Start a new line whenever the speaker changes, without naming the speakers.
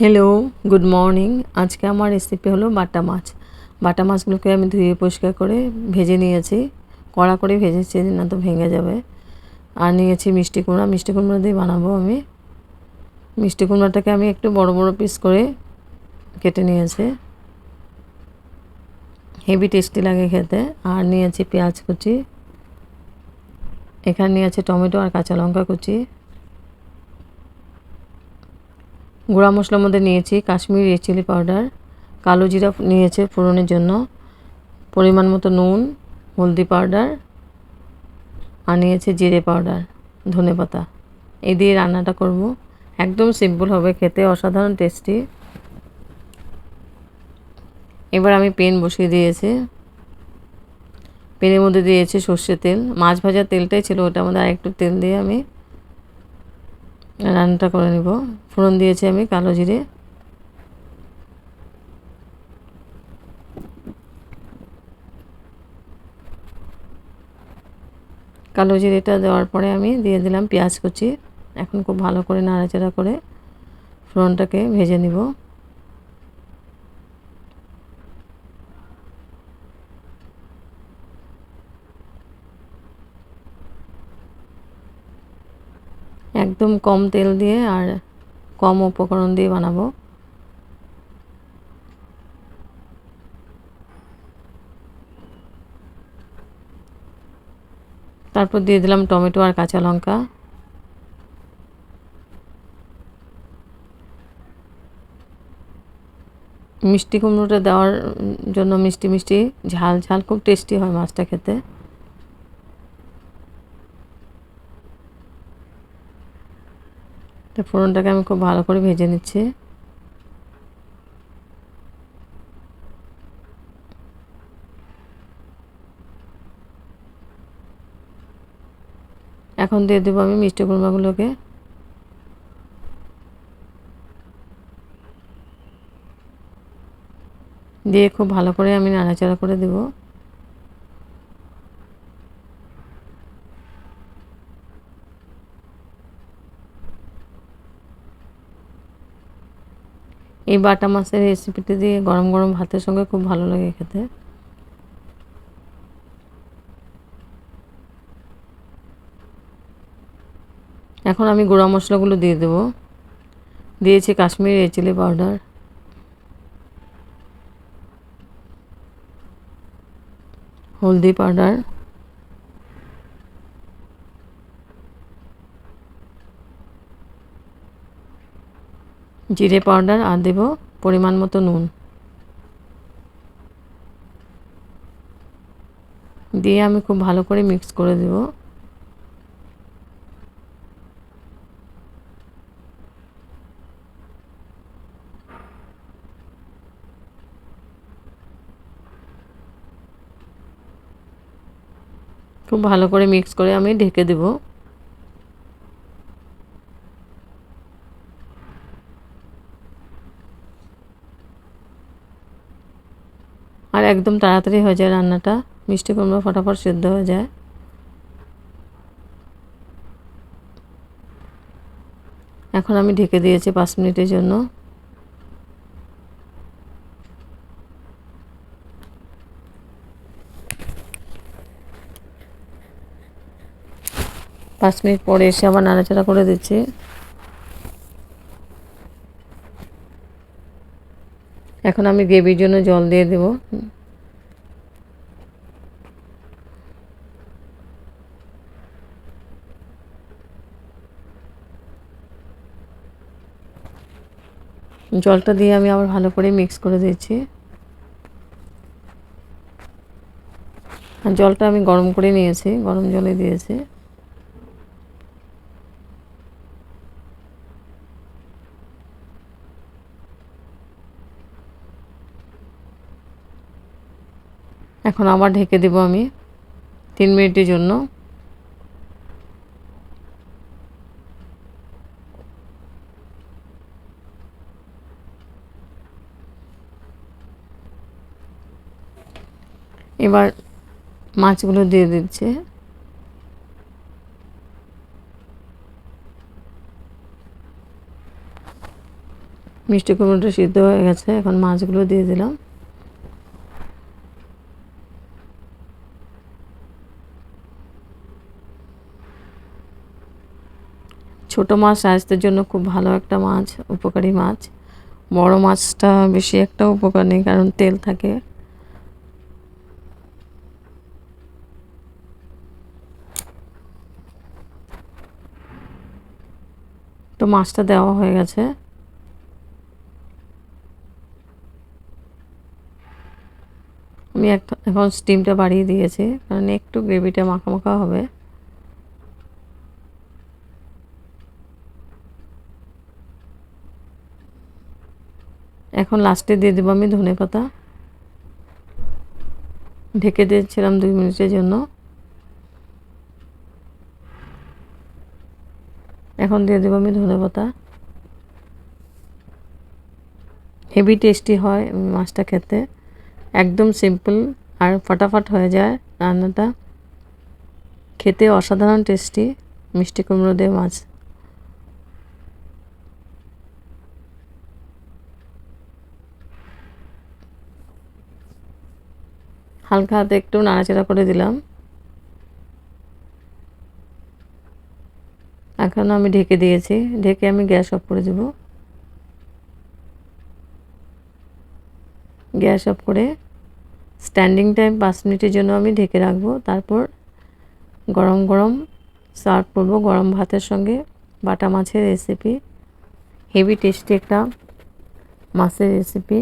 Hello good morning আজকে আমার recipe হলো বাটা মাছ। বাটা মাছগুলোকে আমি ধুয়ে পরিষ্কার করে ভেজে নিয়েছি। কড়া করে ভেজেছি, না তো ভেঙে যাবে। আর নিয়েছি মিষ্টি কুমড়া। মিষ্টি কুমড়া দিয়ে বানাবো আমি। মিষ্টি কুমড়াটাকে আমি একটু বড় বড় পিস করে কেটে নিয়েছি। হেভি টেস্টি লাগে খেতে। আর নিয়েছি পেঁয়াজ কুচি। এখানে নিয়েছি টমেটো আর কাঁচা লঙ্কা কুচি। গুঁড়া মশলার মধ্যে নিয়েছি কাশ্মীরি রেড চিলি পাউডার কালো জিরা নিয়েছে ফোড়নের জন্য, পরিমাণ মতো নুন, হলদি পাউডার আর নিয়েছে জিরে পাউডার ধনে পাতা। এই দিয়ে রান্নাটা করব। একদম সিম্পল হবে, খেতে অসাধারণ টেস্টি এবার আমি পেন বসিয়ে দিয়েছি। পেনের মধ্যে দিয়েছি সর্ষের তেল। মাছ ভাজার তেলটাই ছিল ওটার মধ্যে আরেকটু তেল দিয়ে আমি রান্নাটা করে নিব। ফোড়ন দিয়েছি আমি কালো জিরে। কালো জিরেটা দেওয়ার পরে আমি দিয়ে দিলাম পেঁয়াজ কুচি। এখন খুব ভালো করে নাড়াচাড়া করে ফোড়নটাকে ভেজে নিব। একদম কম তেল দিয়ে আর কম উপকরণ দিয়ে বানাবো। তারপর দিয়ে দিলাম টমেটো আর কাঁচা লঙ্কা। মিষ্টি কুমড়োটা দেওয়ার জন্য মিষ্টি মিষ্টি ঝাল ঝাল খুব টেস্টি হয় মাছটা খেতে। তো ফোড়নটাকে আমি খুব ভালো করে ভেজে নিচ্ছি। এখন দিয়ে দেবো আমি মিষ্টি কুড়মাগুলোকে দিয়ে খুব ভালো করে আমি নাড়াচাড়া করে দেবো। এই বাটা মাছের রেসিপিটি দিয়ে গরম গরম ভাতের সঙ্গে খুব ভালো লাগে খেতে। এখন আমি গুঁড়া মশলাগুলো দিয়ে দেব। দিয়েছি কাশ্মীরি চিলি পাউডার হলদি পাউডার জিরে পাউডার আর দেব পরিমাণ মতো নুন। দিয়ে আমি খুব ভালো করে মিক্স করে দেব। খুব ভালো করে মিক্স করে আমি ঢেকে দেবো। আর একদম তাড়াতাড়ি হয়ে যায় রান্নাটা। মিষ্টি কুমড়ো ফটাফট সেদ্ধ হয়ে যায়। এখন আমি ঢেকে দিয়েছি পাঁচ মিনিটের জন্য। পাঁচ মিনিট পরে এসে আবার নাড়াচাড়া করে দিচ্ছি। এখন আমি গ্রেভির জন্য জল দিয়ে দেব। জলটা দিয়ে আমি আবার ভালো করে মিক্স করে দিয়েছি জলটা আমি গরম করে নিয়েছি, গরম জলে দিয়েছি। এখন আবার ঢেকে দেব আমি তিন মিনিটের জন্য। এবার মাছগুলো দিয়ে দিচ্ছে। মিষ্টি কুমড়োটা সিদ্ধ হয়ে গেছে, এখন মাছগুলো দিয়ে দিলাম। ছোট মাছ স্বাস্থ্যের জন্য খুব ভালো একটা মাছ, উপকারী মাছ। বড় মাছটা বেশি একটা উপকার নেই, কারণ তেল থাকে। তো মাছটা দেওয়া হয়ে গেছে। আমি এখন স্টিমটা বাড়িয়ে দিয়েছি, কারণ একটু গ্রেভিটা মাখা মাখা হবে। এখন লাস্টে দিয়ে দেবো আমি ধনে পাতা। ঢেকে দিয়েছিলাম দুই মিনিটের জন্য। এখন দিয়ে দেবো আমি ধনে পাতা। হেভি টেস্টি হয় মাছটা খেতে। একদম সিম্পল আর ফটাফট হয়ে যায় রান্নাটা। খেতে অসাধারণ টেস্টি মিষ্টি কুমড়ো দিয়ে মাছ। হালকা হাতে একটু নাড়াচাড়া করে দিলাম। এখন আমি ঢেকে দিয়েছি। ঢেকে আমি গ্যাস অফ করে দেব। গ্যাস অফ করে স্ট্যান্ডিং টাইম পাঁচ মিনিটের জন্য আমি ঢেকে রাখব। তারপর গরম গরম সার্ভ করব গরম ভাতের সঙ্গে। বাটা মাছের রেসিপি হেভি টেস্টি একটা মাছের রেসিপি